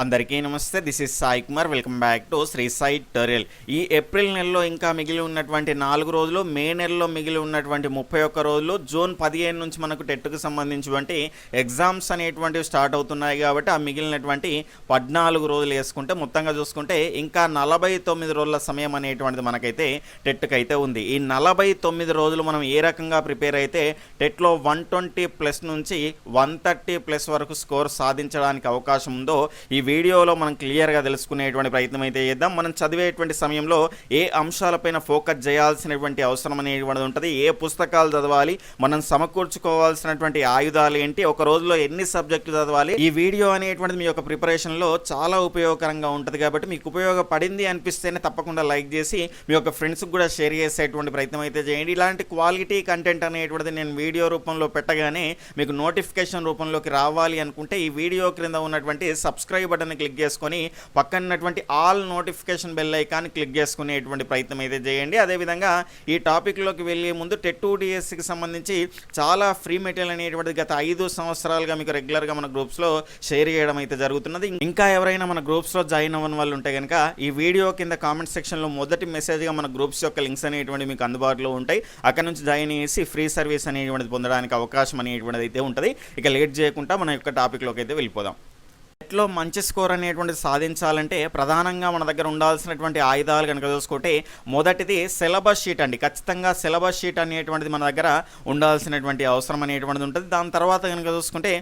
అందరికీ నమస్తే this is Sai Kumar. Welcome back to Sri Sai tutorial ఈ April నెలలో ఇంకా మిగిలి ఉన్నటువంటి నాలుగు రోజులు మే నెలలో మిగిలి ఉన్నటువంటి ముప్పై ఒక్క రోజులు జూన్ పదిహేను నుంచి మనకు టెట్కు సంబంధించినటువంటి ఎగ్జామ్స్ అనేటువంటివి స్టార్ట్ అవుతున్నాయి కాబట్టి ఆ మిగిలినటువంటి పద్నాలుగు రోజులు వేసుకుంటే మొత్తంగా చూసుకుంటే ఇంకా నలభై తొమ్మిది రోజుల సమయం అనేటువంటిది మనకైతే టెట్కు అయితే ఉంది. ఈ నలభై తొమ్మిది రోజులు మనం ఏ రకంగా ప్రిపేర్ అయితే టెట్లో వన్ ట్వంటీ ప్లస్ నుంచి వన్ థర్టీ ప్లస్ వరకు స్కోర్ సాధించడానికి అవకాశం ఉందో ఈ వీడియోలో మనం క్లియర్గా తెలుసుకునేటువంటి ప్రయత్నం అయితే చేద్దాం. మనం చదివేటువంటి సమయంలో ఏ అంశాలపైన ఫోకస్ చేయాల్సినటువంటి అవసరం అనేటువంటిది ఉంటుంది. ఏ పుస్తకాలు చదవాలి మనం సమకూర్చుకోవాల్సినటువంటి ఆయుధాలు ఏంటి ఒక రోజులో ఎన్ని సబ్జెక్టులు చదవాలి ఈ వీడియో అనేటువంటిది మీ యొక్క ప్రిపరేషన్లో చాలా ఉపయోగకరంగా ఉంటుంది కాబట్టి మీకు ఉపయోగపడింది అనిపిస్తేనే తప్పకుండా లైక్ చేసి మీ యొక్క ఫ్రెండ్స్కి కూడా షేర్ చేసేటువంటి ప్రయత్నం అయితే చేయండి. ఇలాంటి క్వాలిటీ కంటెంట్ అనేటువంటిది నేను వీడియో రూపంలో పెట్టగానే మీకు నోటిఫికేషన్ రూపంలోకి రావాలి అనుకుంటే ఈ వీడియో క్రింద ఉన్నటువంటి సబ్స్క్రైబ్ బటన్ క్లిక్ చేసుకొని పక్కనటువంటి all notification bell icon click చేసుకునేటువంటి ప్రయత్నం అయితే చేయండి. అదేవిధంగా ఈ టాపిక్లోకి వెళ్ళే ముందు టెట్ టూ డిఎస్సికి సంబంధించి చాలా ఫ్రీ మెటీరియల్ అనేటువంటిది గత ఐదు సంవత్సరాలుగా మీకు రెగ్యులర్గా మన గ్రూప్స్లో షేర్ చేయడం అయితే జరుగుతున్నది. ఇంకా ఎవరైనా మన గ్రూప్స్లో జాయిన్ అవ్వని వాళ్ళు ఉంటే కనుక ఈ వీడియో కింద కామెంట్ సెక్షన్లో మొదటి మెసేజ్గా మన గ్రూప్స్ యొక్క లింక్స్ అనేటువంటి మీకు అందుబాటులో ఉంటాయి. అక్కడ నుంచి జాయిన్ చేసి ఫ్రీ సర్వీస్ అనేటువంటిది పొందడానికి అవకాశం అనేటువంటిది అయితే ఉంటుంది. ఇక లేట్ చేయకుండా మన యొక్క టాపిక్లోకి అయితే వెళ్ళిపోదాం. నెట్లో మంచి స్కోర్ అనేటువంటిది సాధించాలంటే ప్రధానంగా మన దగ్గర ఉండాల్సినటువంటి ఆయుధాలు కనుక చూసుకుంటే మొదటిది సిలబస్ షీట్ అండి. ఖచ్చితంగా సిలబస్ షీట్ అనేటువంటిది మన దగ్గర ఉండాల్సినటువంటి అవసరం అనేటువంటిది ఉంటుంది. దాని తర్వాత కనుక చూసుకుంటే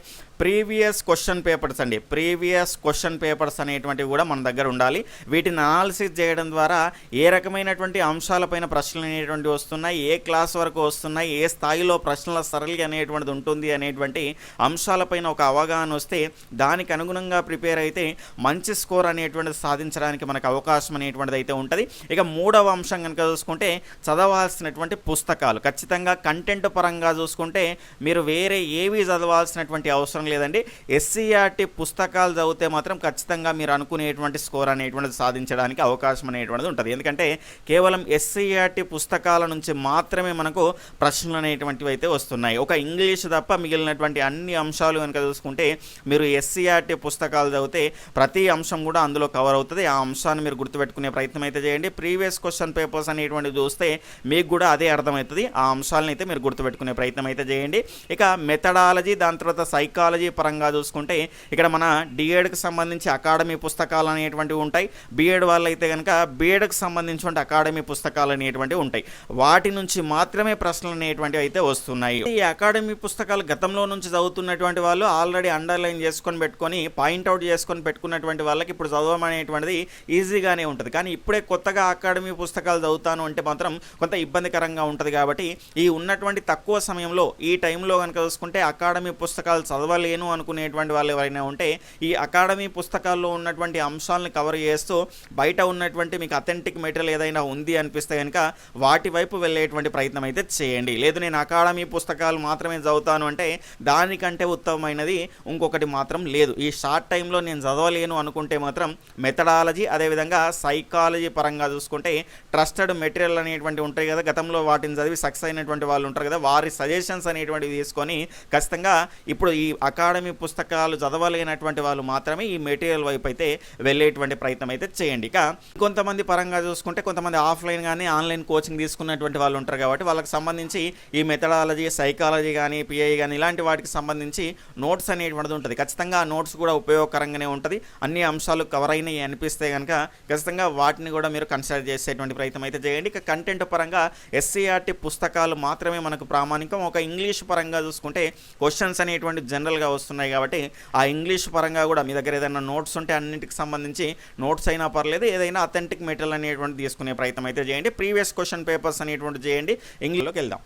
ప్రీవియస్ క్వశ్చన్ పేపర్స్ అండి. ప్రీవియస్ క్వశ్చన్ పేపర్స్ అనేటువంటివి కూడా మన దగ్గర ఉండాలి. వీటిని అనాలిసిస్ చేయడం ద్వారా ఏ రకమైనటువంటి అంశాలపైన ప్రశ్నలు అనేటువంటివి వస్తున్నాయి ఏ క్లాస్ వరకు వస్తున్నాయి ఏ స్థాయిలో ప్రశ్నల సరళి అనేటువంటిది ఉంటుంది అనేటువంటి అంశాలపైన ఒక అవగాహన వస్తే దానికి అనుగుణంగా ప్రిపేర్ అయితే మంచి స్కోర్ అనేటువంటిది సాధించడానికి మనకు అవకాశం అనేటువంటిది అయితే ఉంటుంది. ఇక మూడవ అంశం కనుక చూసుకుంటే చదవాల్సినటువంటి పుస్తకాలు. ఖచ్చితంగా కంటెంట్ పరంగా చూసుకుంటే మీరు వేరే ఏవి చదవాల్సినటువంటి అవసరం లేదండి. ఎస్సీఆర్టీ పుస్తకాలు చదివితే మాత్రం ఖచ్చితంగా మీరు అనుకునేటువంటి స్కోర్ అనేటువంటిది సాధించడానికి అవకాశం అనేటువంటిది ఉంటుంది. ఎందుకంటే కేవలం ఎస్సీఆర్టీ పుస్తకాల నుంచి మాత్రమే మనకు ప్రశ్నలు అనేటువంటివి అయితే వస్తున్నాయి. ఒక ఇంగ్లీష్ తప్ప మిగిలినటువంటి అన్ని అంశాలు కనుక చూసుకుంటే మీరు ఎస్సీఆర్టీ పుస్తకాలు చదివితే ప్రతి అంశం కూడా అందులో కవర్ అవుతుంది. ఆ అంశాన్ని మీరు గుర్తుపెట్టుకునే ప్రయత్నం అయితే చేయండి. ప్రీవియస్ క్వశ్చన్ పేపర్స్ అనేటువంటివి చూస్తే మీకు కూడా అదే అర్థమవుతుంది. ఆ అంశాలను అయితే మీరు గుర్తుపెట్టుకునే ప్రయత్నం అయితే చేయండి. ఇక మెథడాలజీ దాని తర్వాత సైకాలజీ పరంగా చూసుకుంటే ఇక్కడ మన డిఎడ్కి సంబంధించి అకాడమీ పుస్తకాలు అనేటువంటివి ఉంటాయి. బీఎడ్ వాళ్ళు అయితే కనుక బీఎడ్కి సంబంధించిన అకాడమీ పుస్తకాలు అనేటువంటివి ఉంటాయి. వాటి నుంచి మాత్రమే ప్రశ్నలు అనేటువంటివి అయితే వస్తున్నాయి. ఈ అకాడమీ పుస్తకాలు గతంలో నుంచి చదువుతున్నటువంటి వాళ్ళు ఆల్రెడీ అండర్లైన్ చేసుకొని పెట్టుకొని పాయింట్అవుట్ చేసుకొని పెట్టుకున్నటువంటి వాళ్ళకి ఇప్పుడు చదవడం అనేటువంటిది ఈజీగానే ఉంటుంది. కానీ ఇప్పుడే కొత్తగా అకాడమీ పుస్తకాలు చదువుతాను అంటే మాత్రం కొంత ఇబ్బందికరంగా ఉంటుంది కాబట్టి ఈ ఉన్నటువంటి తక్కువ సమయంలో ఈ టైంలో కనుక చూసుకుంటే అకాడమీ పుస్తకాలు చదవాలి చదవలేను అనుకునేటువంటి వాళ్ళు ఎవరైనా ఉంటే ఈ అకాడమీ పుస్తకాల్లో ఉన్నటువంటి అంశాలను కవర్ చేస్తూ బయట ఉన్నటువంటి మీకు అథెంటిక్ మెటీరియల్ ఏదైనా ఉంది అనిపిస్తే కనుక వాటి వైపు వెళ్ళేటువంటి ప్రయత్నం అయితే చేయండి. లేదు నేను అకాడమీ పుస్తకాలు మాత్రమే చదువుతాను అంటే దానికంటే ఉత్తమమైనది ఇంకొకటి మాత్రం లేదు. ఈ షార్ట్ టైంలో నేను చదవలేను అనుకుంటే మాత్రం మెథడాలజీ అదేవిధంగా సైకాలజీ పరంగా చూసుకుంటే ట్రస్టెడ్ మెటీరియల్ అనేటువంటి ఉంటాయి కదా గతంలో వాటిని చదివి సక్సెస్ అయినటువంటి వాళ్ళు ఉంటారు కదా వారి సజెషన్స్ అనేటువంటివి తీసుకొని ఖచ్చితంగా ఇప్పుడు ఈ అకాడమీ పుస్తకాలు చదవలేనటువంటి వాళ్ళు మాత్రమే ఈ మెటీరియల్ వైపు అయితే వెళ్ళేటువంటి ప్రయత్నం అయితే చేయండి. ఇక కొంతమంది పరంగా చూసుకుంటే కొంతమంది ఆఫ్లైన్ కానీ ఆన్లైన్ కోచింగ్ తీసుకున్నటువంటి వాళ్ళు ఉంటారు కాబట్టి వాళ్ళకి సంబంధించి ఈ మెథడాలజీ సైకాలజీ కానీ పిఐ కానీ ఇలాంటి వాటికి సంబంధించి నోట్స్ అనేటువంటిది ఉంటుంది. ఖచ్చితంగా ఆ నోట్స్ కూడా ఉపయోగకరంగానే ఉంటుంది. అన్ని అంశాలు కవర్ అయినాయి అనిపిస్తే కనుక ఖచ్చితంగా వాటిని కూడా మీరు కన్సిడర్ చేసేటువంటి ప్రయత్నం అయితే చేయండి. ఇక కంటెంట్ పరంగా ఎస్సీఆర్టీ పుస్తకాలు మాత్రమే మనకు ప్రామాణికం. ఒక ఇంగ్లీష్ పరంగా చూసుకుంటే క్వశ్చన్స్ అనేటువంటి జనరల్ జనరల్గా వస్తున్నాయి కాబట్టి ఆ ఇంగ్లీష్ పరంగా కూడా మీ దగ్గర ఏదైనా నోట్స్ ఉంటే అన్నింటికి సంబంధించి నోట్స్ అయినా పర్లేదు ఏదైనా అథెంటిక్ మెటీరియల్ అనేటువంటి తీసుకునే ప్రయత్నం అయితే చేయండి. ప్రీవియస్ క్వశ్చన్ పేపర్స్ అనేటువంటి చేయండి. ఇంగ్లీష్లోకి వెళ్దాం.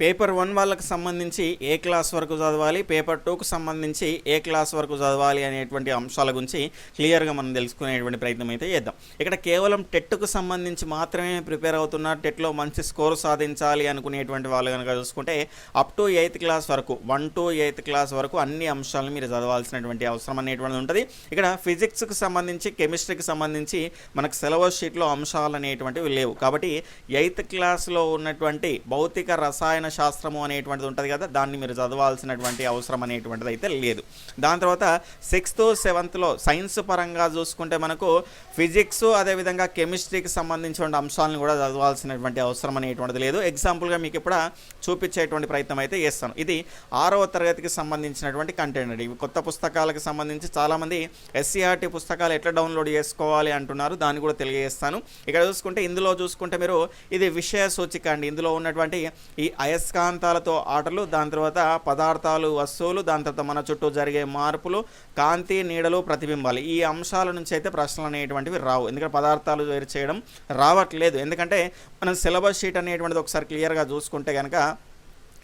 పేపర్ వన్ వాళ్ళకి సంబంధించి ఏ క్లాస్ వరకు చదవాలి పేపర్ టూకు సంబంధించి ఏ క్లాస్ వరకు చదవాలి అనేటువంటి అంశాల గురించి క్లియర్గా మనం తెలుసుకునేటువంటి ప్రయత్నం అయితే చేద్దాం. ఇక్కడ కేవలం టెట్కు సంబంధించి మాత్రమే ప్రిపేర్ అవుతున్నారు టెట్లో మంచి స్కోర్ సాధించాలి అనుకునేటువంటి వాళ్ళు కనుక చూసుకుంటే అప్ టు ఎయిత్ క్లాస్ వరకు వన్ టు ఎయిత్ క్లాస్ వరకు అన్ని అంశాలను మీరు చదవాల్సినటువంటి అవసరం అనేటువంటిది ఉంటుంది. ఇక్కడ ఫిజిక్స్కి సంబంధించి కెమిస్ట్రీకి సంబంధించి మనకు సిలబస్ షీట్లో అంశాలు అనేటువంటివి లేవు. కాబట్టి ఎయిత్ క్లాస్లో ఉన్నటువంటి భౌతిక రసాయన రసాయన శాస్త్రము అనేటువంటిది ఉంటుంది కదా దాన్ని మీరు చదవాల్సినటువంటి అవసరం అనేటువంటిది అయితే లేదు. దాని తర్వాత సిక్స్త్ సెవెంత్లో సైన్స్ పరంగా చూసుకుంటే మనకు ఫిజిక్స్ అదేవిధంగా కెమిస్ట్రీకి సంబంధించిన అంశాలను కూడా చదవాల్సినటువంటి అవసరం అనేటువంటిది లేదు. ఎగ్జాంపుల్గా మీకు ఇప్పుడు చూపించేటువంటి ప్రయత్నం అయితే చేస్తాను. ఇది ఆరవ తరగతికి సంబంధించినటువంటి కంటెంట్ అండి. కొత్త పుస్తకాలకు సంబంధించి చాలామంది ఎస్సీఆర్టీ పుస్తకాలు ఎట్లా డౌన్లోడ్ చేసుకోవాలి అంటున్నారు దాన్ని కూడా తెలియజేస్తాను. ఇక్కడ చూసుకుంటే ఇందులో చూసుకుంటే మీరు ఇది విషయ సూచిక అండి. ఇందులో ఉన్నటువంటి ఈ అయస్కాంతాలతో ఆటలు దాని తర్వాత పదార్థాలు వస్తువులు దాని తర్వాత మన చుట్టూ జరిగే మార్పులు కాంతి నీడలు ప్రతిబింబాలు. ఈ అంశాల నుంచి అయితే ప్రశ్నలు అనేటువంటివి రావు. ఎందుకంటే పదార్థాలు వేరు చేయడం రావట్లేదు. ఎందుకంటే మనం సిలబస్ షీట్ అనేటువంటిది ఒకసారి క్లియర్గా చూసుకుంటే కనుక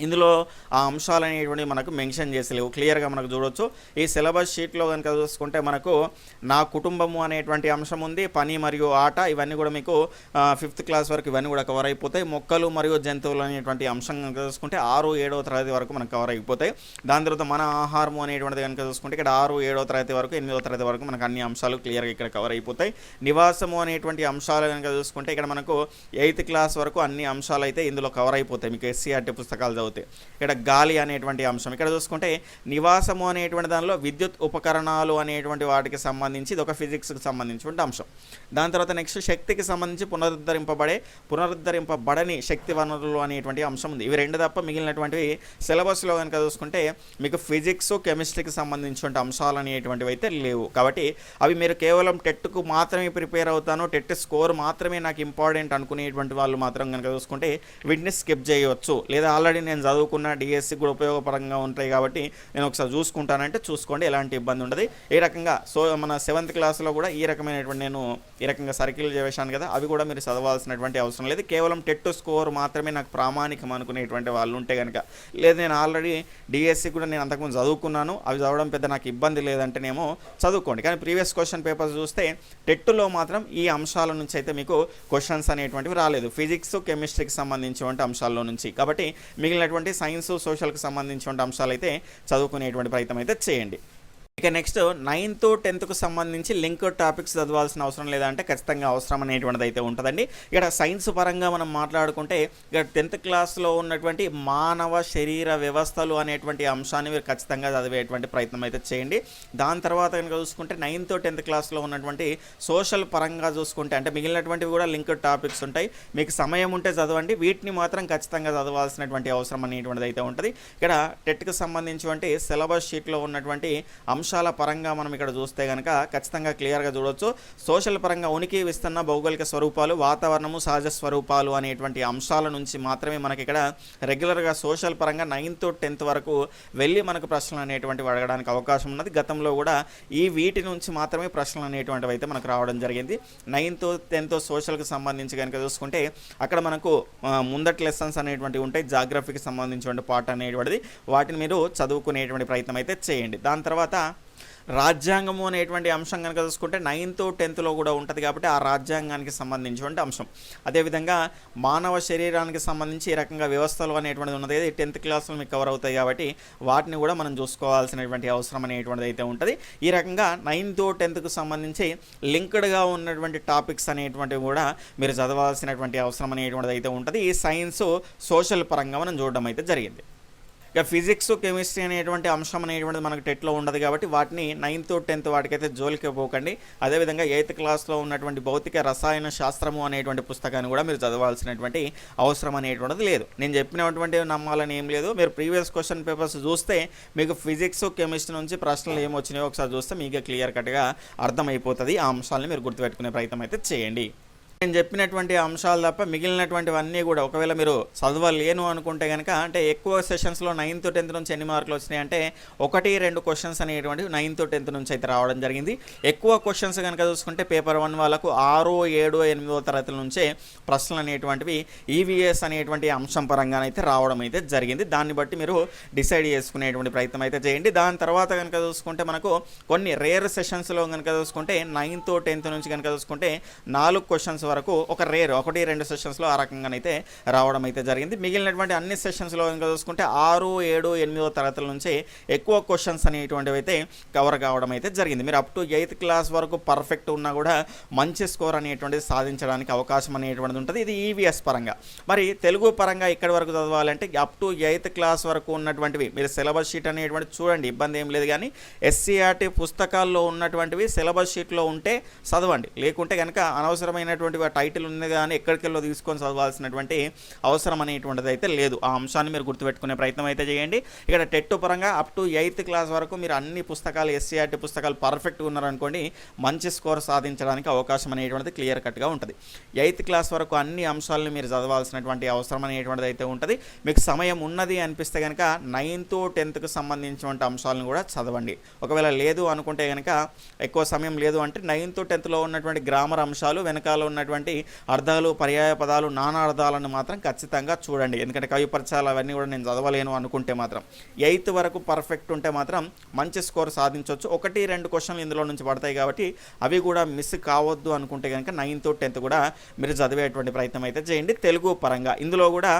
ఇందులో ఆ అంశాలు అనేటువంటివి మనకు మెన్షన్ చేసలేవు క్లియర్గా మనకు చూడొచ్చు. ఈ సిలబస్ షీట్లో కనుక చూసుకుంటే మనకు నా కుటుంబము అనేటువంటి అంశం ఉంది. పని మరియు ఆట ఇవన్నీ కూడా మీకు ఫిఫ్త్ క్లాస్ వరకు ఇవన్నీ కూడా కవర్ అయిపోతాయి. మొక్కలు మరియు జంతువులు అనేటువంటి అంశం కనుక చూసుకుంటే ఆరు ఏడవ తరగతి వరకు మనకు కవర్ అయిపోతాయి. దాని తర్వాత మన ఆహారము అనేటువంటిది కనుక చూసుకుంటే ఇక్కడ ఆరు ఏడవ తరగతి వరకు ఎనిమిదవ తరగతి వరకు మనకు అన్ని అంశాలు క్లియర్గా ఇక్కడ కవర్ అయిపోతాయి. నివాసము అనేటువంటి అంశాలు కనుక చూసుకుంటే ఇక్కడ మనకు ఎయిత్ క్లాస్ వరకు అన్ని అంశాలు అయితే ఇందులో కవర్ అయిపోతాయి. మీకు ఎస్సీఆర్టీ పుస్తకాలు అవుతాయి. ఇక్కడ గాలి అనేటువంటి అంశం. ఇక్కడ చూసుకుంటే నివాసము అనేటువంటి దానిలో విద్యుత్ ఉపకరణాలు అనేటువంటి వాటికి సంబంధించి ఇది ఒక ఫిజిక్స్కి సంబంధించినటువంటి అంశం. దాని తర్వాత నెక్స్ట్ శక్తికి సంబంధించి పునరుద్ధరింపబడే పునరుద్ధరింపబడని శక్తి వనరులు అనేటువంటి అంశం ఉంది. ఇవి రెండు తప్ప మిగిలినటువంటివి సిలబస్లో కనుక చూసుకుంటే మీకు ఫిజిక్స్ కెమిస్ట్రీకి సంబంధించినటువంటి అంశాలు అనేటువంటివి అయితే లేవు. కాబట్టి అవి మీరు కేవలం టెట్కు మాత్రమే ప్రిపేర్ అవుతాను టెట్ స్కోర్ మాత్రమే నాకు ఇంపార్టెంట్ అనుకునేటువంటి వాళ్ళు మాత్రం కనుక చూసుకుంటే వీటిని స్కిప్ చేయవచ్చు. లేదా ఆల్రెడీ నేను నేను చదువుకున్న డిఎస్సి కూడా ఉపయోగపరంగా ఉంటాయి కాబట్టి నేను ఒకసారి చూసుకుంటానంటే చూసుకోండి ఎలాంటి ఇబ్బంది ఉండదు. ఈ రకంగా సో మన సెవెంత్ క్లాస్లో కూడా ఈ రకమైనటువంటి నేను ఈ రకంగా సర్కిల్ చేశాను కదా అవి కూడా మీరు చదవాల్సినటువంటి అవసరం లేదు. కేవలం టెట్ స్కోర్ మాత్రమే నాకు ప్రామాణికం అనుకునేటువంటి వాళ్ళు ఉంటే కనుక లేదు నేను ఆల్రెడీ డిఎస్సి కూడా నేను అంతకుముందు చదువుకున్నాను అవి చదవడం పెద్ద నాకు ఇబ్బంది లేదంటేనేమో చదువుకోండి. కానీ ప్రీవియస్ క్వశ్చన్ పేపర్స్ చూస్తే టెట్లో మాత్రం ఈ అంశాల నుంచి అయితే మీకు క్వశ్చన్స్ అనేటువంటివి రాలేదు. ఫిజిక్స్ కెమిస్ట్రీకి సంబంధించినటువంటి అంశాల్లో నుంచి. కాబట్టి మిగిలిన మిగిలినటువంటి సైన్స్ సోషల్కి సంబంధించిన అంశాలు అయితే చదువుకునేటువంటి ప్రయత్నం అయితే చేయండి. ఇక నెక్స్ట్ నైన్త్ టెన్త్కు సంబంధించి లింక్ టాపిక్స్ చదవాల్సిన అవసరం లేదంటే ఖచ్చితంగా అవసరం అనేటువంటిది అయితే ఉంటుందండి. ఇక్కడ సైన్స్ పరంగా మనం మాట్లాడుకుంటే ఇక్కడ టెన్త్ క్లాస్లో ఉన్నటువంటి మానవ శరీర వ్యవస్థలు అనేటువంటి అంశాన్ని మీరు ఖచ్చితంగా చదివేటువంటి ప్రయత్నం అయితే చేయండి. దాని తర్వాత కనుక చూసుకుంటే నైన్త్ టెన్త్ క్లాస్లో ఉన్నటువంటి సోషల్ పరంగా చూసుకుంటే అంటే మిగిలినటువంటివి కూడా లింక్ టాపిక్స్ ఉంటాయి. మీకు సమయం ఉంటే చదవండి. వీటిని మాత్రం ఖచ్చితంగా చదవాల్సినటువంటి అవసరం అనేటువంటిది అయితే ఉంటుంది. ఇక్కడ టెట్కి సంబంధించి సిలబస్ షీట్లో ఉన్నటువంటి అంశాల పరంగా మనం ఇక్కడ చూస్తే కనుక ఖచ్చితంగా క్లియర్గా చూడవచ్చు సోషల్ పరంగా ఉనికి విస్తరణ భౌగోళిక స్వరూపాలు వాతావరణము సహజ స్వరూపాలు అనేటువంటి అంశాల నుంచి మాత్రమే మనకి ఇక్కడ రెగ్యులర్గా సోషల్ పరంగా నైన్త్ టెన్త్ వరకు వెళ్ళి మనకు ప్రశ్నలు అనేటువంటివి అడగడానికి అవకాశం ఉన్నది. గతంలో కూడా ఈ వీటి నుంచి మాత్రమే ప్రశ్నలు అనేటువంటివి అయితే మనకు రావడం జరిగింది. నైన్త్ టెన్త్ సోషల్కి సంబంధించి కనుక చూసుకుంటే అక్కడ మనకు ముందటి లెసన్స్ అనేటువంటివి ఉంటాయి. జాగ్రఫీకి సంబంధించినటువంటి పాట అనేటువంటిది. వాటిని మీరు చదువుకునేటువంటి ప్రయత్నం అయితే చేయండి. దాని తర్వాత రాజ్యాంగము అనేటువంటి అంశం కనుక చూసుకుంటే నైన్త్ టెన్త్లో కూడా ఉంటుంది కాబట్టి ఆ రాజ్యాంగానికి సంబంధించినటువంటి అంశం. అదేవిధంగా మానవ శరీరానికి సంబంధించి ఈ రకంగా వ్యవస్థలు అనేటువంటిది ఉన్నది అయితే టెన్త్ క్లాసులు మీకు కవర్ అవుతాయి కాబట్టి వాటిని కూడా మనం చూసుకోవాల్సినటువంటి అవసరం అనేటువంటిది అయితే ఉంటుంది. ఈ రకంగా నైన్త్ టెన్త్కు సంబంధించి లింక్డ్గా ఉన్నటువంటి టాపిక్స్ అనేటువంటివి కూడా మీరు చదవాల్సినటువంటి అవసరం అనేటువంటిది అయితే ఉంటుంది. ఈ సైన్స్ సోషల్ పరంగా మనం చూడడం అయితే జరిగింది. ఇక ఫిజిక్స్ కెమిస్ట్రీ అనేటువంటి అంశం అనేటువంటిది మనకు టెట్లో ఉండదు కాబట్టి వాటిని నైన్త్ టెన్త్ వాటికైతే జోలికి పోకండి. అదేవిధంగా ఎయిత్ క్లాస్లో ఉన్నటువంటి భౌతిక రసాయన శాస్త్రము అనేటువంటి పుస్తకాన్ని కూడా మీరు చదవాల్సినటువంటి అవసరం అనేటువంటిది లేదు. నేను చెప్పినటువంటి నమ్మాలని ఏం లేదు. మీరు ప్రీవియస్ క్వశ్చన్ పేపర్స్ చూస్తే మీకు ఫిజిక్స్ కెమిస్ట్రీ నుంచి ప్రశ్నలు ఏమొచ్చినాయో ఒకసారి చూస్తే మీకు క్లియర్ కట్గా అర్థమైపోతుంది. ఆ అంశాలను మీరు గుర్తుపెట్టుకునే ప్రయత్నం అయితే చేయండి. నేను చెప్పినటువంటి అంశాలు తప్ప మిగిలినటువంటివన్నీ కూడా ఒకవేళ మీరు చదవలేను అనుకుంటే కనుక అంటే ఎక్కువ సెషన్స్లో నైన్త్ టెన్త్ నుంచి ఎన్ని మార్కులు వచ్చినాయి అంటే ఒకటి రెండు క్వశ్చన్స్ అనేటువంటివి నైన్త్ టెన్త్ నుంచి అయితే రావడం జరిగింది. ఎక్కువ క్వశ్చన్స్ కనుక చూసుకుంటే పేపర్ వన్ వాళ్ళకు ఆరో ఏడు ఎనిమిదో తరగతుల నుంచే ప్రశ్నలు అనేటువంటివి ఈవీఎస్ అనేటువంటి అంశం పరంగానైతే రావడం అయితే జరిగింది. దాన్ని బట్టి మీరు డిసైడ్ చేసుకునేటువంటి ప్రయత్నం అయితే చేయండి. దాని తర్వాత కనుక చూసుకుంటే మనకు కొన్ని రేర్ సెషన్స్లో కనుక చూసుకుంటే నైన్త్ టెన్త్ నుంచి కనుక చూసుకుంటే నాలుగు క్వశ్చన్స్ వరకు ఒక రేర్ ఒకటి రెండు సెషన్స్లో ఆ రకంగానైతే రావడం అయితే జరిగింది. మిగిలినటువంటి అన్ని సెషన్స్లో ఇంకా చూసుకుంటే ఆరు ఏడు ఎనిమిదో తరగతుల నుంచి ఎక్కువ క్వశ్చన్స్ అనేటువంటివి అయితే కవర్ కావడం అయితే జరిగింది. మీరు అప్ టు ఎయిత్ క్లాస్ వరకు పర్ఫెక్ట్ ఉన్నా కూడా మంచి స్కోర్ అనేటువంటిది సాధించడానికి అవకాశం అనేటువంటిది ఉంటుంది. ఇది ఈవీఎస్ పరంగా. మరి తెలుగు పరంగా ఇక్కడి వరకు చదవాలంటే అప్ టు ఎయిత్ క్లాస్ వరకు ఉన్నటువంటివి మీరు సిలబస్ షీట్ అనేటువంటి చూడండి ఇబ్బంది ఏం లేదు కానీ ఎస్సీఆర్టీ పుస్తకాల్లో ఉన్నటువంటివి సిలబస్ షీట్లో ఉంటే చదవండి. లేకుంటే కనుక అనవసరమైనటువంటి ఆ టైటిల్ ఉంది కానీ ఎక్కడికెళ్ళో తీసుకొని చదవాల్సినటువంటి అవసరం అనేటువంటిది అయితే లేదు. ఆ అంశాన్ని మీరు గుర్తుపెట్టుకునే ప్రయత్నం అయితే చేయండి. ఇక్కడ టెట్ పరంగా అప్ టు ఎయిత్ క్లాస్ వరకు మీరు అన్ని పుస్తకాలు ఎస్సీఆర్టీ పుస్తకాలు పర్ఫెక్ట్గా ఉన్నారనుకోండి మంచి స్కోర్ సాధించడానికి అవకాశం అనేటువంటిది క్లియర్ కట్గా ఉంటుంది. ఎయిత్ క్లాస్ వరకు అన్ని అంశాలను మీరు చదవాల్సినటువంటి అవసరం అనేటువంటిది అయితే ఉంటుంది. మీకు సమయం ఉన్నది అనిపిస్తే కనుక నైన్త్ టెన్త్కి సంబంధించినటువంటి అంశాలను కూడా చదవండి. ఒకవేళ లేదు అనుకుంటే కనుక ఎక్కువ సమయం లేదు అంటే నైన్త్ టెన్త్లో ఉన్నటువంటి గ్రామర్ అంశాలు వెనకాల ఉన్నటువంటి అర్థాలు పర్యాయ పదాలు నానా అర్థాలను మాత్రం ఖచ్చితంగా చూడండి. ఎందుకంటే కవిపరచాలు అవన్నీ కూడా నేను చదవలేను అనుకుంటే మాత్రం. ఎయిత్ వరకు పర్ఫెక్ట్ ఉంటే మాత్రం మంచి స్కోర్ సాధించవచ్చు ఒకటి రెండు క్వశ్చన్లు ఇందులో నుంచి పడతాయి కాబట్టి అవి కూడా మిస్ కావద్దు అనుకుంటే కనుక నైన్త్ టెన్త్ కూడా మీరు చదివేటువంటి ప్రయత్నం అయితే చేయండి. తెలుగు పరంగా ఇందులో కూడా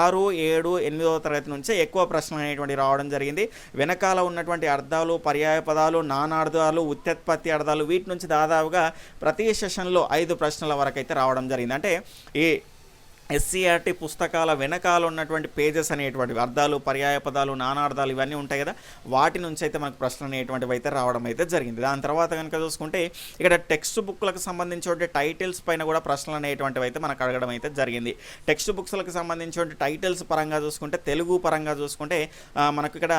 ఆరు ఏడు ఎనిమిదవ తరగతి నుంచే ఎక్కువ ప్రశ్నలు అనేటువంటి రావడం జరిగింది. వెనకాల ఉన్నటువంటి అర్థాలు పర్యాయ పదాలు నానార్థాలు ఉత్పత్తి అర్థాలు వీటి నుంచి దాదాపుగా ప్రతి సెషన్లో ఐదు ప్రశ్నల వరకు అయితే రావడం జరిగింది. అంటే ఈ ఎస్సీఆర్టీ పుస్తకాల వెనకాల ఉన్నటువంటి పేజెస్ అనేటువంటివి అర్థాలు పర్యాయ పదాలు నానార్థాలు ఇవన్నీ ఉంటాయి కదా. వాటి నుంచి అయితే మనకు ప్రశ్నలు అనేటువంటివి అయితే రావడం అయితే జరిగింది. దాని తర్వాత కనుక చూసుకుంటే ఇక్కడ టెక్స్ట్ బుక్లకు సంబంధించిన టైటిల్స్ పైన కూడా ప్రశ్నలు అనేటువంటివి అయితే మనకు అడగడం అయితే జరిగింది. టెక్స్ట్ బుక్స్లకు సంబంధించిన టైటిల్స్ పరంగా చూసుకుంటే తెలుగు పరంగా చూసుకుంటే మనకు ఇక్కడ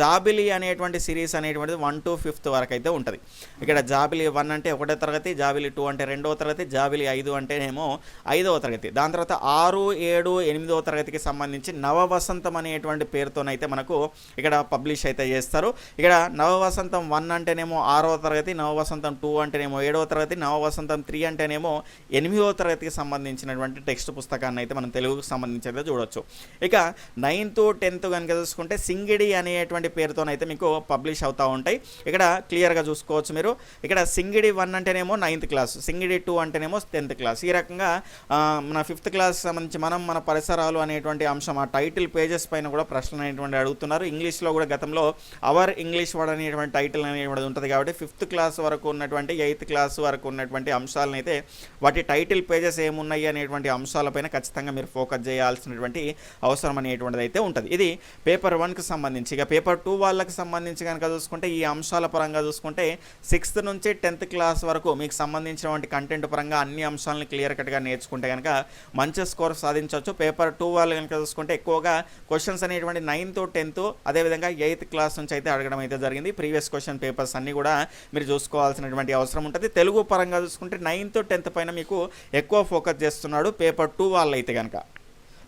జాబిలి అనేటువంటి సిరీస్ అనేటువంటిది వన్ టు ఫిఫ్త్ వరకు అయితే ఉంటుంది. ఇక్కడ జాబిలి వన్ అంటే ఒకటో తరగతి జాబిలి టూ అంటే రెండవ తరగతి జాబిలి ఐదు అంటేనేమో ఐదవ తరగతి. దాని తర్వాత ఆరు ఏడు ఎనిమిదవ తరగతికి సంబంధించి నవ వసంతం అనేటువంటి పేరుతోనైతే మనకు ఇక్కడ పబ్లిష్ అయితే చేస్తారు. ఇక్కడ నవ వసంతం వన్ అంటేనేమో ఆరవ తరగతి నవ వసంతం టూ అంటేనేమో ఏడవ తరగతి నవ వసంతం త్రీ అంటేనేమో ఎనిమిదవ తరగతికి సంబంధించినటువంటి టెక్స్ట్ పుస్తకాన్ని అయితే మనం తెలుగుకు సంబంధించి అయితే చూడొచ్చు. ఇక నైన్త్ టెన్త్ కనుక చూసుకుంటే సింగిడి అనేటువంటి పేరుతోనైతే మీకు పబ్లిష్ అవుతూ ఉంటాయి. ఇక్కడ క్లియర్గా చూసుకోవచ్చు మీరు. ఇక్కడ సింగిడి వన్ అంటేనేమో నైన్త్ క్లాస్ సింగిడి టూ అంటేనేమో టెన్త్ క్లాస్. ఈ రకంగా మన ఫిఫ్త్ ఫిఫ్త్ క్లాస్ సంబంధించి మనం మన పరిసరాలు అనేటువంటి అంశం ఆ టైటిల్ పేజెస్ పైన కూడా ప్రశ్నలు అనేటువంటి అడుగుతున్నారు. ఇంగ్లీష్లో కూడా గతంలో అవర్ ఇంగ్లీష్ వర్డ్ అనేటువంటి టైటిల్ అనేటువంటిది ఉంటుంది కాబట్టి ఫిఫ్త్ క్లాస్ వరకు ఉన్నటువంటి ఎయిత్ క్లాస్ వరకు ఉన్నటువంటి అంశాలను అయితే వాటి టైటిల్ పేజెస్ ఏమున్నాయి అనేటువంటి అంశాలపైన ఖచ్చితంగా మీరు ఫోకస్ చేయాల్సినటువంటి అవసరం అనేటువంటిది అయితే ఉంటుంది. ఇది పేపర్ వన్కి సంబంధించి. ఇక పేపర్ టూ వాళ్ళకి సంబంధించి కనుక చూసుకుంటే ఈ అంశాల పరంగా చూసుకుంటే సిక్స్త్ నుంచి టెన్త్ క్లాస్ వరకు మీకు సంబంధించినటువంటి కంటెంట్ పరంగా అన్ని అంశాలను క్లియర్ కట్గా నేర్చుకుంటే కనుక మంచి స్కోర్ సాధించవచ్చు. పేపర్ టూ వాళ్ళు కనుక చూసుకుంటే ఎక్కువగా క్వశ్చన్స్ అనేటువంటి నైన్త్ టెన్త్ అదేవిధంగా ఎయిత్ క్లాస్ నుంచి అయితే అడగడం అయితే జరిగింది. ప్రీవియస్ క్వశ్చన్ పేపర్స్ అన్నీ కూడా మీరు చూసుకోవాల్సినటువంటి అవసరం ఉంటుంది. తెలుగు పరంగా చూసుకుంటే నైన్త్ టెన్త్ పైన మీకు ఎక్కువ ఫోకస్ చేస్తున్నాడు పేపర్ టూ వాళ్ళు అయితే కనుక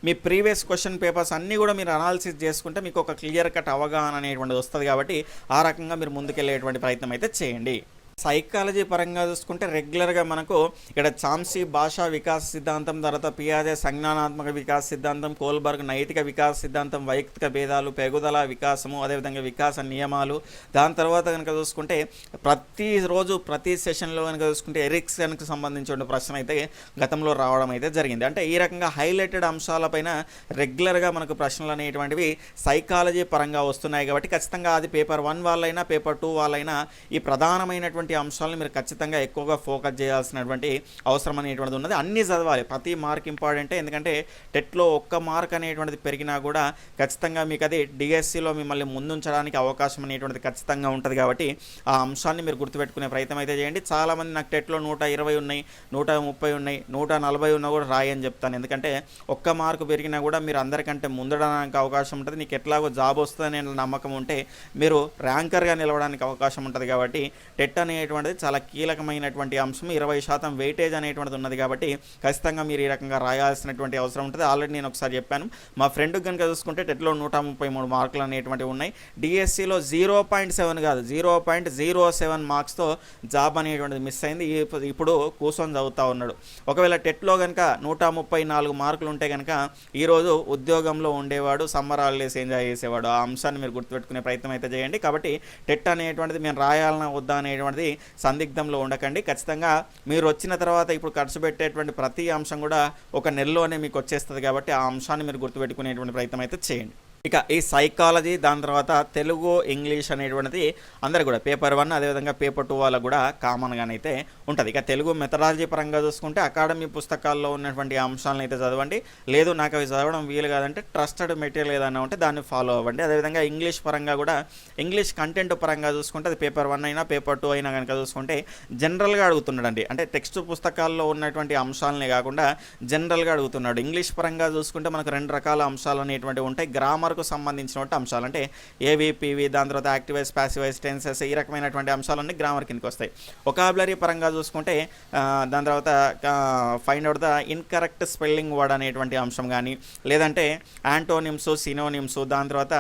మీ ప్రీవియస్ క్వశ్చన్ పేపర్స్ అన్నీ కూడా మీరు అనాలిసిస్ చేసుకుంటే మీకు ఒక క్లియర్ కట్ అవగాహన అనేటువంటిది వస్తుంది కాబట్టి ఆ రకంగా మీరు ముందుకెళ్ళేటువంటి ప్రయత్నం అయితే చేయండి. సైకాలజీ పరంగా చూసుకుంటే రెగ్యులర్గా మనకు ఇక్కడ చాంసీ భాషా వికాస సిద్ధాంతం తర్వాత పియాజే సంజ్ఞానాత్మక వికాస సిద్ధాంతం కోల్బర్గ్ నైతిక వికాస సిద్ధాంతం వైయక్తిక భేదాలు పెగుదల వికాసము అదేవిధంగా వికాస నియమాలు. దాని తర్వాత కనుక చూసుకుంటే ప్రతిరోజు ప్రతి సెషన్లో కనుక చూసుకుంటే ఎరిక్సన్కి సంబంధించిన ప్రశ్న అయితే గతంలో రావడం అయితే జరిగింది. అంటే ఈ రకంగా హైలైటెడ్ అంశాలపైన రెగ్యులర్గా మనకు ప్రశ్నలు అనేటువంటివి సైకాలజీ పరంగా వస్తున్నాయి కాబట్టి ఖచ్చితంగా అది పేపర్ వన్ వాళ్ళైనా పేపర్ టూ వాళ్ళైనా ఈ ప్రధానమైనటువంటి అంశాలను మీరు ఖచ్చితంగా ఎక్కువగా ఫోకస్ చేయాల్సినటువంటి అవసరం అనేటువంటిది ఉన్నది. అన్నీ చదవాలి. ప్రతి మార్క్ ఇంపార్టెంటే. ఎందుకంటే టెట్లో ఒక్క మార్క్ అనేటువంటిది పెరిగినా కూడా ఖచ్చితంగా మీకు అది డిఎస్సిలో మిమ్మల్ని ముందుంచడానికి అవకాశం అనేటువంటిది ఖచ్చితంగా ఉంటుంది కాబట్టి ఆ అంశాన్ని మీరు గుర్తుపెట్టుకునే ప్రయత్నం అయితే చేయండి. చాలామంది నాకు టెట్లో నూట ఇరవై ఉన్నాయి నూట ముప్పై ఉన్నాయి నూట నలభై ఉన్నా కూడా రాయని చెప్తాను. ఎందుకంటే ఒక్క మార్కు పెరిగినా కూడా మీరు అందరికంటే ముందడానికి అవకాశం ఉంటుంది. నీకు ఎట్లాగో జాబ్ వస్తుందనే నమ్మకం ఉంటే మీరు ర్యాంకర్గా నిలవడానికి అవకాశం ఉంటుంది కాబట్టి టెట్ అనేటువంటిది చాలా కీలకమైనటువంటి అంశం. ఇరవై శాతం వెయిటేజ్ అనేటువంటిది ఉన్నది కాబట్టి ఖచ్చితంగా మీరు ఈ రకంగా రాయాల్సినటువంటి అవసరం ఉంటుంది. ఆల్రెడీ నేను ఒకసారి చెప్పాను. మా ఫ్రెండ్ కనుక చూసుకుంటే టెట్లో నూట ముప్పై మూడు మార్కులు అనేటువంటివి ఉన్నాయి. డిఎస్సిలో జీరో పాయింట్ సెవెన్ కాదు జీరో పాయింట్ జీరో సెవెన్ మార్క్స్తో జాబ్ అనేటువంటిది మిస్ అయింది. ఇప్పుడు కూర్చొని చదువుతూ ఉన్నాడు. ఒకవేళ టెట్లో కనుక నూట ముప్పై నాలుగు మార్కులు ఉంటే కనుక ఈరోజు ఉద్యోగంలో ఉండేవాడు సమ్మర్ హాలిడేస్ ఎంజాయ్ చేసేవాడు. ఆ అంశాన్ని మీరు గుర్తుపెట్టుకునే ప్రయత్నం అయితే చేయండి. కాబట్టి టెట్ అనేటువంటిది మేము రాయాలన్నా వద్దా అనేటువంటిది అనేది సందిగ్ధంలో ఉండకండి. ఖచ్చితంగా మీరు వచ్చిన తర్వాత ఇప్పుడు ఖర్చు పెట్టేటువంటి ప్రతి అంశం కూడా ఒక నెలలోనే మీకు వచ్చేస్తుంది కాబట్టి ఆ అంశాన్ని మీరు గుర్తుపెట్టుకునేటువంటి ప్రయత్నం అయితే చేయండి. ఇక ఈ సైకాలజీ దాని తర్వాత తెలుగు ఇంగ్లీష్ అనేటువంటిది అందరు కూడా పేపర్ వన్ అదేవిధంగా పేపర్ టూ వాళ్ళకు కూడా కామన్గానైతే ఉంటుంది. ఇక తెలుగు మెథడాలజీ పరంగా చూసుకుంటే అకాడమీ పుస్తకాల్లో ఉన్నటువంటి అంశాలను అయితే చదవండి. లేదు నాకు అవి చదవడం వీలు కాదంటే ట్రస్టెడ్ మెటీరియల్ ఏదైనా ఉంటే దాన్ని ఫాలో అవ్వండి. అదేవిధంగా ఇంగ్లీష్ పరంగా కూడా ఇంగ్లీష్ కంటెంట్ పరంగా చూసుకుంటే అది పేపర్ వన్ అయినా పేపర్ టూ అయినా కనుక చూసుకుంటే జనరల్గా అడుగుతున్నాడండి అంటే టెక్స్ట్ పుస్తకాల్లో ఉన్నటువంటి అంశాలనే కాకుండా జనరల్గా అడుగుతున్నాడు. ఇంగ్లీష్ పరంగా చూసుకుంటే మనకు రెండు రకాల అంశాలు అనేటువంటివి ఉంటాయి. గ్రామర్ వరకు సంబంధించినటువంటి అంశాలు. అంటే ఏవి పీవి దాని తర్వాత యాక్టివైజ్ ప్యాసివైజ్ టెన్సెస్ ఈ రకమైనటువంటి అంశాలన్నీ గ్రామర్ కిందకి వస్తాయి. ఒకాబులరీ పరంగా చూసుకుంటే దాని తర్వాత find out the incorrect spelling word అనేటువంటి అంశం కానీ లేదంటే యాంటోనిమ్స్ సినోనిమ్స్ దాని తర్వాత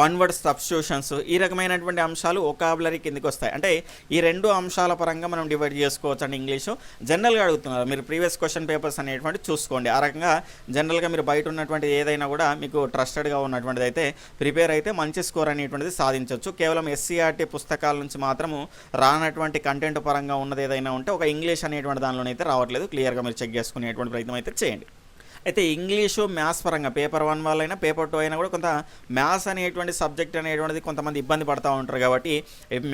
వన్ వర్డ్ సబ్స్టిట్యూషన్స్ ఈ రకమైనటువంటి అంశాలు ఒకాబులరీ కిందకి వస్తాయి. అంటే ఈ రెండు అంశాల పరంగా మనం డివైడ్ చేసుకోవచ్చు అండి ఇంగ్లీషు జనరల్గా అడుగుతున్నారు. మీరు ప్రీవియస్ క్వశ్చన్ పేపర్స్ అనేటువంటి చూసుకోండి. ఆ రకంగా జనరల్గా మీరు బయట ఉన్నటువంటి ఏదైనా కూడా మీకు ట్రస్టెడ్గా ఉన్నటువంటిది అయితే ప్రిపేర్ అయితే మంచి స్కోర్ అనేటువంటిది సాధించవచ్చు కేవలం ఎస్సీఆర్టీ పుస్తకాల నుంచి మాత్రము రానటువంటి కంటెంట్ పరంగా ఉన్నది ఏదైనా ఉంటే ఒక ఇంగ్లీష్ అనేటువంటి దానిలోనైతే రావట్లేదు. క్లియర్గా మీరు చెక్ చేసుకునేటువంటి ప్రయత్నం అయితే చేయండి. అయితే ఇంగ్లీషు మ్యాథ్స్ పరంగా పేపర్ వన్ వాళ్ళైనా పేపర్ టూ అయినా కూడా కొంత మ్యాథ్స్ అనేటువంటి సబ్జెక్ట్ అనేటువంటిది కొంతమంది ఇబ్బంది పడుతూ ఉంటారు కాబట్టి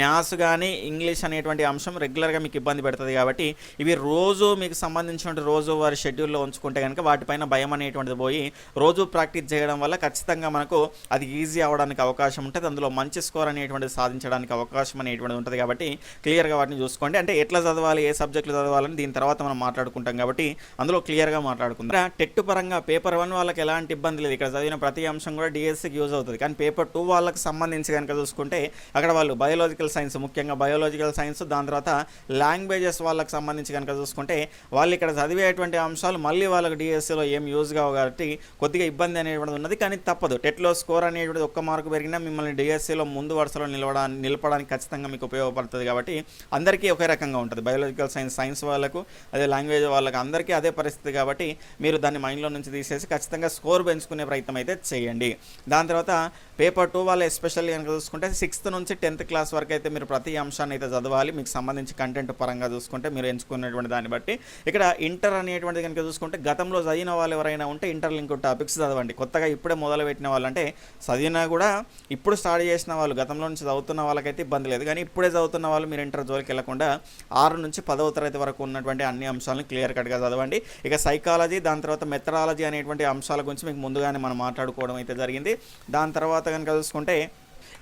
మ్యాథ్స్ కానీ ఇంగ్లీష్ అనేటువంటి అంశం రెగ్యులర్గా మీకు ఇబ్బంది పెడుతుంది కాబట్టి ఇవి రోజు మీకు సంబంధించినటువంటి రోజు వారి షెడ్యూల్లో ఉంచుకుంటే కనుక వాటిపైన భయం అనేటువంటిది పోయి రోజు ప్రాక్టీస్ చేయడం వల్ల ఖచ్చితంగా మనకు అది ఈజీ అవ్వడానికి అవకాశం ఉంటుంది. అందులో మంచి స్కోర్ అనేటువంటిది సాధించడానికి అవకాశం అనేటువంటిది ఉంటుంది కాబట్టి క్లియర్గా వాటిని చూసుకోండి. అంటే ఎట్లా చదవాలి ఏ సబ్జెక్టులు చదవాలని దీని తర్వాత మనం మాట్లాడుకుంటాం కాబట్టి అందులో క్లియర్గా మాట్లాడుకుందాం. టెట్ పరంగా పేపర్ వన్ వాళ్ళకి ఎలాంటి ఇబ్బంది లేదు. ఇక్కడ చదివిన ప్రతి అంశం కూడా డిఎస్సికి యూజ్ అవుతుంది. కానీ పేపర్ టూ వాళ్ళకి సంబంధించి కనుక చూసుకుంటే అక్కడ వాళ్ళు బయోలాజికల్ సైన్స్ ముఖ్యంగా బయోలాజికల్ సైన్స్ దాని తర్వాత లాంగ్వేజెస్ వాళ్ళకి సంబంధించి కనుక చూసుకుంటే వాళ్ళు ఇక్కడ చదివేటువంటి అంశాలు మళ్ళీ వాళ్ళకి డిఎస్సిలో ఏం యూజ్ కావు కాబట్టి కొద్దిగా ఇబ్బంది అనేటువంటిది ఉన్నది. కానీ తప్పదు. టెట్లో స్కోర్ అనేటువంటిది ఒక్క మార్కు పెరిగినా మిమ్మల్ని డిఎస్సిలో ముందు వరుసలో నిలవడానికి నిలపడానికి ఖచ్చితంగా మీకు ఉపయోగపడుతుంది కాబట్టి అందరికీ ఒకే రకంగా ఉంటుంది. బయోలాజికల్ సైన్స్ సైన్స్ వాళ్ళకు అదే లాంగ్వేజ్ వాళ్ళకి అందరికీ అదే పరిస్థితి కాబట్టి మీరు దాన్ని మైండ్లో నుంచి తీసేసి ఖచ్చితంగా స్కోర్ పెంచుకునే ప్రయత్నం అయితే చేయండి. దాని తర్వాత పేపర్ టూ వాళ్ళు ఎస్పెషల్లీ కనుక చూసుకుంటే సిక్స్త్ నుంచి టెన్త్ క్లాస్ వరకు అయితే మీరు ప్రతి అంశాన్ని అయితే చదవాలి. మీకు సంబంధించి కంటెంట్ పరంగా చూసుకుంటే మీరు ఎంచుకున్నటువంటి దాన్ని బట్టి. ఇక్కడ ఇంటర్ అనేటువంటిది కనుక చూసుకుంటే గతంలో చదివిన వాళ్ళు ఎవరైనా ఉంటే ఇంటర్ లింక్ టాపిక్స్ చదవండి. కొత్తగా ఇప్పుడే మొదలు పెట్టిన వాళ్ళంటే చదివినా కూడా ఇప్పుడు స్టార్ట్ చేసిన వాళ్ళు గతంలో నుంచి చదువుతున్న వాళ్ళకైతే ఇబ్బంది లేదు. కానీ ఇప్పుడే చదువుతున్న వాళ్ళు మీరు ఇంటర్ జోలికి వెళ్ళకుండా ఆరు నుంచి పదవ తరగతి వరకు ఉన్నటువంటి అన్ని అంశాలను క్లియర్ కట్గా చదవండి. ఇక సైకాలజీ దాని తర్వాత మెథడాలజీ అనేటువంటి అంశాల గురించి మీకు ముందుగానే మనం మాట్లాడుకోవడం అయితే జరిగింది. దాని తర్వాత కనుక చూసుకుంటే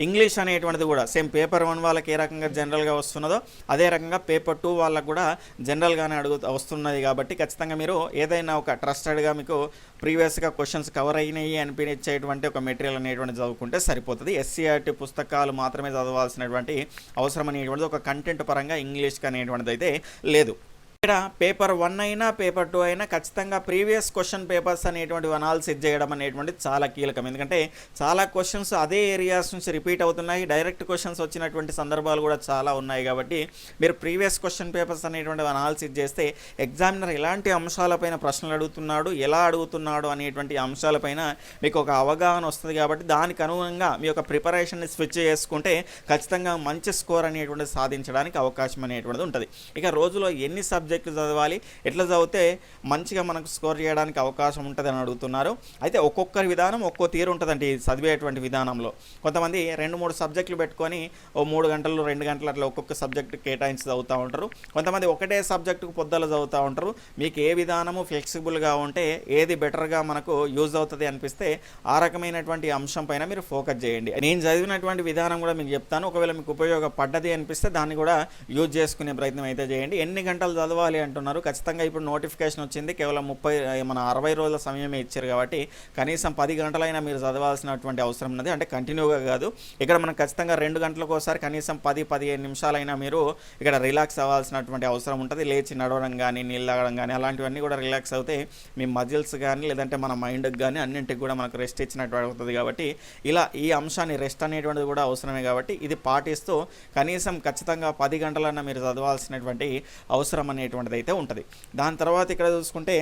ఇంగ్లీష్ అనేటువంటిది కూడా సేమ్ పేపర్ వన్ వాళ్ళకి ఏ రకంగా జనరల్గా వస్తున్నదో అదే రకంగా పేపర్ టూ వాళ్ళకు కూడా జనరల్గానే అడుగు వస్తున్నది కాబట్టి ఖచ్చితంగా మీరు ఏదైనా ఒక ట్రస్టెడ్గా మీకు ప్రీవియస్గా క్వశ్చన్స్ కవర్ అయినాయి అనిపించేటువంటి ఒక మెటీరియల్ అనేటువంటి చదువుకుంటే సరిపోతుంది. ఎస్సీఆర్టీ పుస్తకాలు మాత్రమే చదవాల్సినటువంటి అవసరం అనేటువంటిది ఒక కంటెంట్ పరంగా ఇంగ్లీష్కి అనేటువంటిది అయితే లేదు. ఇక్కడ పేపర్ వన్ అయినా పేపర్ టూ అయినా ఖచ్చితంగా ప్రీవియస్ క్వశ్చన్ పేపర్స్ అనేటువంటి అనాలిసిస్ చేయడం అనేటువంటిది చాలా కీలకం. ఎందుకంటే చాలా క్వశ్చన్స్ అదే ఏరియాస్ నుంచి రిపీట్ అవుతున్నాయి. డైరెక్ట్ క్వశ్చన్స్ వచ్చినటువంటి సందర్భాలు కూడా చాలా ఉన్నాయి కాబట్టి మీరు ప్రీవియస్ క్వశ్చన్ పేపర్స్ అనేటువంటి అనాలిసిస్ చేస్తే ఎగ్జామినర్ ఎలాంటి అంశాలపైన ప్రశ్నలు అడుగుతున్నాడు ఎలా అడుగుతున్నాడు అనేటువంటి అంశాలపైన మీకు ఒక అవగాహన వస్తుంది కాబట్టి దానికి అనుగుణంగా మీ యొక్క ప్రిపరేషన్ని స్విచ్ చేసుకుంటే ఖచ్చితంగా మంచి స్కోర్ అనేటువంటిది సాధించడానికి అవకాశం అనేటువంటిది ఉంటుంది. ఇక రోజులో ఎన్ని సబ్జెక్ట్ సబ్జెక్టులు చదవాలి. ఎట్లా చదివితే మంచిగా మనకు స్కోర్ చేయడానికి అవకాశం ఉంటుంది అని అడుగుతున్నారు. అయితే ఒక్కొక్కరి విధానం ఒక్కో తీరు ఉంటుందండి చదివేటువంటి విధానంలో. కొంతమంది రెండు మూడు సబ్జెక్టులు పెట్టుకొని ఓ మూడు గంటలు రెండు గంటలు అట్లా ఒక్కొక్క సబ్జెక్ట్ కేటాయించి చదువుతూ ఉంటారు. కొంతమంది ఒకటే సబ్జెక్టుకు పొద్దులు చదువుతూ ఉంటారు. మీకు ఏ విధానము ఫ్లెక్సిబుల్గా ఉంటే ఏది బెటర్గా మనకు యూజ్ అవుతుంది అనిపిస్తే ఆ రకమైనటువంటి అంశం పైన మీరు ఫోకస్ చేయండి. నేను చదివినటువంటి విధానం కూడా మీకు చెప్తాను. ఒకవేళ మీకు ఉపయోగపడ్డది అనిపిస్తే దాన్ని కూడా యూజ్ చేసుకునే ప్రయత్నం అయితే చేయండి. ఎన్ని గంటలు చదవాలి అంటున్నారు. ఖచ్చితంగా ఇప్పుడు నోటిఫికేషన్ వచ్చింది. కేవలం ముప్పై మన అరవై రోజుల సమయమే ఇచ్చారు కాబట్టి కనీసం పది గంటలైనా మీరు చదవాల్సినటువంటి అవసరం ఉన్నది. అంటే కంటిన్యూగా కాదు. ఇక్కడ మనం ఖచ్చితంగా రెండు గంటలకు ఒకసారి కనీసం పది పదిహేను నిమిషాలైనా మీరు ఇక్కడ రిలాక్స్ అవ్వాల్సినటువంటి అవసరం ఉంటుంది. లేచి నడవడం కానీ నీళ్ళు కానీ అలాంటివన్నీ కూడా రిలాక్స్ అవుతే మీ మజిల్స్ కానీ లేదంటే మన మైండ్కి కానీ అన్నింటికి కూడా మనకు రెస్ట్ ఇచ్చినట్టు అవుతుంది కాబట్టి ఇలా ఈ అంశాన్ని రెస్ట్ అనేటువంటిది కూడా అవసరమే కాబట్టి ఇది పాటిస్తూ కనీసం ఖచ్చితంగా పది గంటలన్నా మీరు చదవాల్సినటువంటి అవసరం అనేది అనేటువంటిది అయితే ఉంటుంది. దాని తర్వాత ఇక్కడ చూసుకుంటే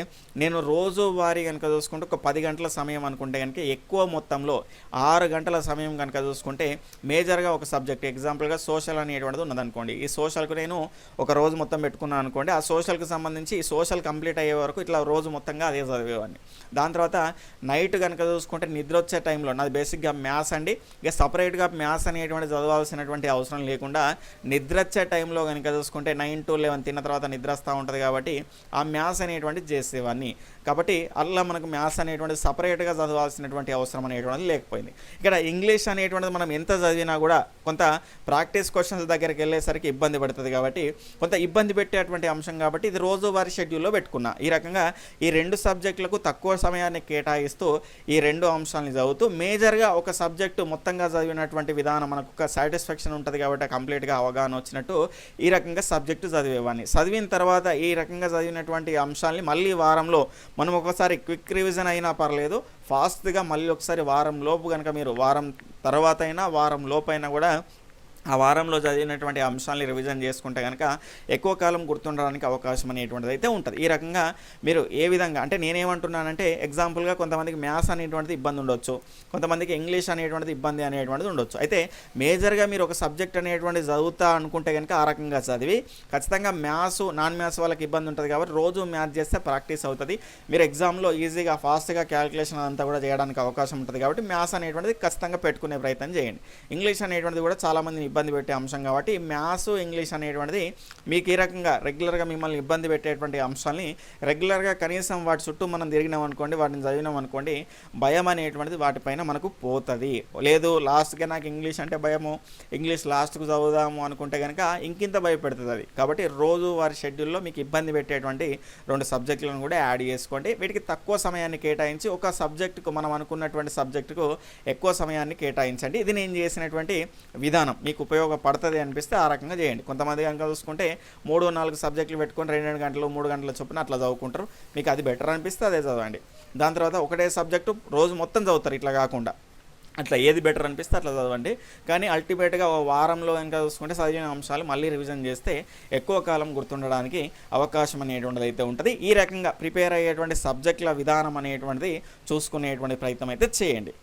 నేను రోజు వారి కనుక చూసుకుంటే ఒక పది గంటల సమయం అనుకుంటే కనుక ఎక్కువ మొత్తంలో ఆరు గంటల సమయం కనుక చూసుకుంటే మేజర్గా ఒక సబ్జెక్ట్ ఎగ్జాంపుల్గా సోషల్ అనేటువంటిది ఉన్నదనుకోండి. ఈ సోషల్కు నేను ఒక రోజు మొత్తం పెట్టుకున్నాను అనుకోండి ఆ సోషల్కి సంబంధించి ఈ సోషల్ కంప్లీట్ అయ్యే వరకు ఇట్లా రోజు మొత్తంగా అదే చదివేవాడిని. దాని తర్వాత నైట్ కనుక చూసుకుంటే నిద్ర వచ్చే టైంలో నాది బేసిక్గా మ్యాథ్స్ అండి. ఇక సపరేట్గా మ్యాథ్స్ అనేటువంటి చదవాల్సినటువంటి అవసరం లేకుండా నిద్ర వచ్చే టైంలో కనుక చూసుకుంటే నైన్ టు లెవెన్ తిన్న తర్వాత నిద్ర చేస్తూ ఉంటుంది కాబట్టి ఆ మ్యాథ్స్ అనేటువంటిది చేసేవాడిని. కాబట్టి అలా మనకు మ్యాథ్స్ అనేటువంటిది సపరేట్గా చదవాల్సినటువంటి అవసరం అనేటువంటిది లేకపోయింది. ఇక్కడ ఇంగ్లీష్ అనేటువంటిది మనం ఎంత చదివినా కూడా కొంత ప్రాక్టీస్ క్వశ్చన్స్ దగ్గరికి వెళ్ళేసరికి ఇబ్బంది పడుతుంది కాబట్టి కొంత ఇబ్బంది పెట్టేటువంటి అంశం కాబట్టి ఇది రోజువారీ షెడ్యూల్లో పెట్టుకున్నా. ఈ రకంగా ఈ రెండు సబ్జెక్టులకు తక్కువ సమయాన్ని కేటాయిస్తూ ఈ రెండు అంశాలని చదువుతూ మేజర్గా ఒక సబ్జెక్టు మొత్తంగా చదివినటువంటి విధానం మనకు ఒక సాటిస్ఫాక్షన్ ఉంటుంది కాబట్టి కంప్లీట్గా అవగాహన వచ్చినట్టు ఈ రకంగా సబ్జెక్టు చదివేవాడిని. చదివిన తర్వాత ఈ రకంగా చదివినటువంటి అంశాలని మళ్ళీ వారంలో మనం ఒకసారి క్విక్ రివిజన్ అయినా పర్లేదు ఫాస్ట్గా మళ్ళీ ఒకసారి వారం లోపు కనుక మీరు వారం తర్వాత అయినా వారం లోపైనా కూడా ఆ వారంలో చదివినటువంటి అంశాలని రివిజన్ చేసుకుంటే కనుక ఎక్కువ కాలం గుర్తుండడానికి అవకాశం అనేటువంటిది అయితే ఉంటుంది. ఈ రకంగా మీరు ఏ విధంగా అంటే నేనేమంటున్నానంటే ఎగ్జాంపుల్గా కొంతమందికి మ్యాథ్స్ అనేటువంటిది ఇబ్బంది ఉండొచ్చు కొంతమందికి ఇంగ్లీష్ అనేటువంటిది ఇబ్బంది అనేటువంటిది ఉండొచ్చు. అయితే మేజర్గా మీరు ఒక సబ్జెక్ట్ అనేటువంటిది చదువుతా అనుకుంటే కనుక ఆ రకంగా చదివి ఖచ్చితంగా మ్యాథ్స్ నాన్ మ్యాథ్స్ వాళ్ళకి ఇబ్బంది ఉంటుంది కాబట్టి రోజు మ్యాథ్స్ చేస్తే ప్రాక్టీస్ అవుతుంది. మీరు ఎగ్జామ్లో ఈజీగా ఫాస్ట్గా క్యాలిక్యులేషన్ అంతా కూడా చేయడానికి అవకాశం ఉంటుంది కాబట్టి మ్యాథ్స్ అనేటువంటిది ఖచ్చితంగా పెట్టుకునే ప్రయత్నం చేయండి. ఇంగ్లీష్ అనేటువంటిది కూడా చాలామందిని ఇబ్బంది పెట్టే అంశం కాబట్టి మ్యాథ్స్ ఇంగ్లీష్ అనేటువంటిది మీకు ఈ రకంగా రెగ్యులర్గా మిమ్మల్ని ఇబ్బంది పెట్టేటువంటి అంశాలని రెగ్యులర్గా కనీసం వాటి చుట్టూ మనం తిరిగినాం అనుకోండి వాటిని చదివినాం అనుకోండి భయం అనేటువంటిది వాటిపైన మనకు పోతుంది. లేదు లాస్ట్గా నాకు ఇంగ్లీష్ అంటే భయము ఇంగ్లీష్ లాస్ట్కు చదువుదాము అనుకుంటే కనుక ఇంకింత భయపెడుతుంది అది. కాబట్టి రోజు వారి షెడ్యూల్లో మీకు ఇబ్బంది పెట్టేటువంటి రెండు సబ్జెక్టులను కూడా యాడ్ చేసుకోండి. వీటికి తక్కువ సమయాన్ని కేటాయించి ఒక సబ్జెక్టుకు మనం అనుకున్నటువంటి సబ్జెక్టుకు ఎక్కువ సమయాన్ని కేటాయించండి. ఇది నేను చేసినటువంటి విధానం మీకు ఉపయోగపడుతుంది అనిపిస్తే ఆ రకంగా చేయండి. కొంతమంది కనుక చూసుకుంటే మూడు నాలుగు సబ్జెక్టులు పెట్టుకొని రెండు రెండు గంటలు మూడు గంటల చొప్పున అట్లా చదువుకుంటారు. మీకు అది బెటర్ అనిపిస్తే అదే చదవండి. దాని తర్వాత ఒకటే సబ్జెక్టు రోజు మొత్తం చదువుతారు ఇట్లా కాకుండా. అట్లా ఏది బెటర్ అనిపిస్తే అట్లా చదవండి. కానీ అల్టిమేట్గా వారంలో ఇంకా చూసుకుంటే చదివిన అంశాలు మళ్ళీ రివిజన్ చేస్తే ఎక్కువ కాలం గుర్తుండడానికి అవకాశం అనేటువంటిది అయితే ఉంటుంది. ఈ రకంగా ప్రిపేర్ అయ్యేటువంటి సబ్జెక్టుల విధానం అనేటువంటిది చూసుకునేటువంటి ప్రయత్నం అయితే చేయండి.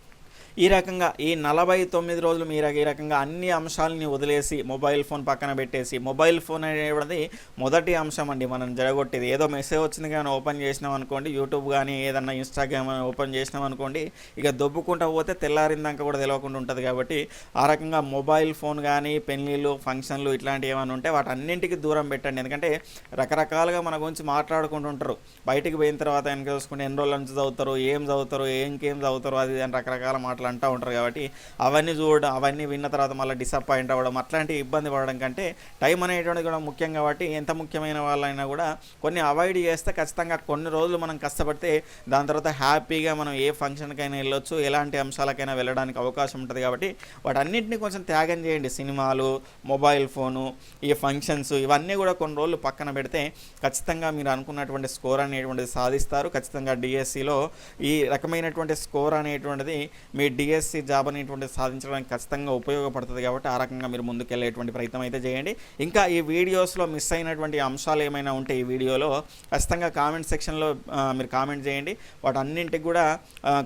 ఈ రకంగా ఈ నలభై తొమ్మిది రోజులు మీరు ఈ రకంగా అన్ని అంశాలని వదిలేసి మొబైల్ ఫోన్ పక్కన పెట్టేసి మొబైల్ ఫోన్ అనేటువంటిది మొదటి అంశం అండి మనం జరగొట్టేది ఏదో మెసేజ్ వచ్చింది కానీ ఓపెన్ చేసినాం అనుకోండి యూట్యూబ్ కానీ ఏదన్నా ఇన్స్టాగ్రామ్ ఓపెన్ చేసినాం అనుకోండి ఇక దొబ్బుకుంటా పోతే తెల్లారిందాక కూడా తెలియకుండా ఉంటుంది కాబట్టి ఆ రకంగా మొబైల్ ఫోన్ కానీ పెళ్ళిళ్ళు ఫంక్షన్లు ఇట్లాంటివి ఏమైనా ఉంటే వాటన్నింటికి దూరం పెట్టండి. ఎందుకంటే రకరకాలుగా మన గురించి మాట్లాడుకుంటుంటారు బయటికి పోయిన తర్వాత వెనక చూసుకుంటే ఎన్ని రోజుల నుంచి చదువుతారు ఏం చదువుతారు ఇంకేం చదువుతారు అది రకరకాల మాటలు అంటూ ఉంటారు కాబట్టి అవన్నీ చూడడం అవన్నీ విన్న తర్వాత మళ్ళీ డిసప్పాయింట్ అవ్వడం అట్లాంటి ఇబ్బంది పడడం కంటే టైం అనేటువంటిది కూడా ముఖ్యం కాబట్టి ఎంత ముఖ్యమైన వాళ్ళైనా కూడా కొన్ని అవాయిడ్ చేస్తే ఖచ్చితంగా కొన్ని రోజులు మనం కష్టపడితే దాని తర్వాత హ్యాపీగా మనం ఏ ఫంక్షన్కైనా వెళ్ళొచ్చు ఎలాంటి అంశాలకైనా వెళ్ళడానికి అవకాశం ఉంటుంది కాబట్టి వాటన్నింటినీ కొంచెం త్యాగం చేయండి. సినిమాలు మొబైల్ ఫోను ఈ ఫంక్షన్స్ ఇవన్నీ కూడా కొన్ని రోజులు పక్కన పెడితే ఖచ్చితంగా మీరు అనుకున్నటువంటి స్కోర్ అనేటువంటిది సాధిస్తారు. ఖచ్చితంగా డిఎస్సిలో ఈ రకమైనటువంటి స్కోర్ అనేటువంటిది మీ డిఎస్సి జాబ్ అనేటువంటి సాధించడానికి ఖచ్చితంగా ఉపయోగపడుతుంది కాబట్టి ఆ రకంగా మీరు ముందుకెళ్ళేటువంటి ప్రయత్నం అయితే చేయండి. ఇంకా ఈ వీడియోస్లో మిస్ అయినటువంటి అంశాలు ఏమైనా ఉంటే ఈ వీడియోలో ఖచ్చితంగా కామెంట్ సెక్షన్లో మీరు కామెంట్ చేయండి. వాటన్నింటికి కూడా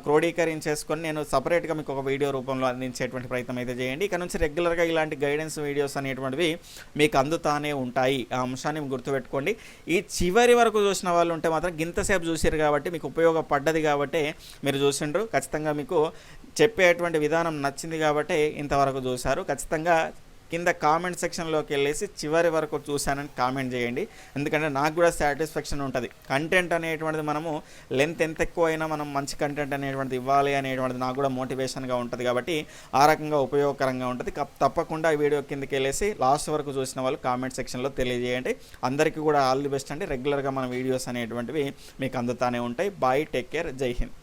క్రోడీకరించేసుకొని నేను సపరేట్గా మీకు ఒక వీడియో రూపంలో అందించేటువంటి ప్రయత్నం అయితే చేయండి. ఇక నుంచి రెగ్యులర్గా ఇలాంటి గైడెన్స్ వీడియోస్ అనేటువంటివి మీకు అందుతానే ఉంటాయి. ఆ అంశాన్ని గుర్తుపెట్టుకోండి. ఈ చివరి వరకు చూసిన వాళ్ళు ఉంటే మాత్రం గింతసేపు చూసారు కాబట్టి మీకు ఉపయోగపడ్డది కాబట్టి మీరు చూసిండ్రు. ఖచ్చితంగా మీకు చెప్పేటువంటి విధానం నచ్చింది కాబట్టి ఇంతవరకు చూశారు. ఖచ్చితంగా కింద కామెంట్ సెక్షన్లోకి వెళ్ళేసి చివరి వరకు చూశానని కామెంట్ చేయండి. ఎందుకంటే నాకు కూడా సాటిస్ఫాక్షన్ ఉంటుంది. కంటెంట్ అనేటువంటిది మనము లెంత్ ఎంత ఎక్కువ అయినా మనం మంచి కంటెంట్ అనేటువంటిది ఇవ్వాలి అనేటువంటిది నాకు కూడా మోటివేషన్గా ఉంటుంది కాబట్టి ఆ రకంగా ఉపయోగకరంగా ఉంటుంది. తప్పకుండా ఈ వీడియో కిందకి వెళ్ళేసి లాస్ట్ వరకు చూసిన వాళ్ళు కామెంట్ సెక్షన్లో తెలియజేయండి. అందరికీ కూడా ఆల్ ది బెస్ట్ అండి. రెగ్యులర్గా మన వీడియోస్ అనేటువంటివి మీకు అందుతానే ఉంటాయి. బాయ్ టేక్ కేర్ జై హింద్.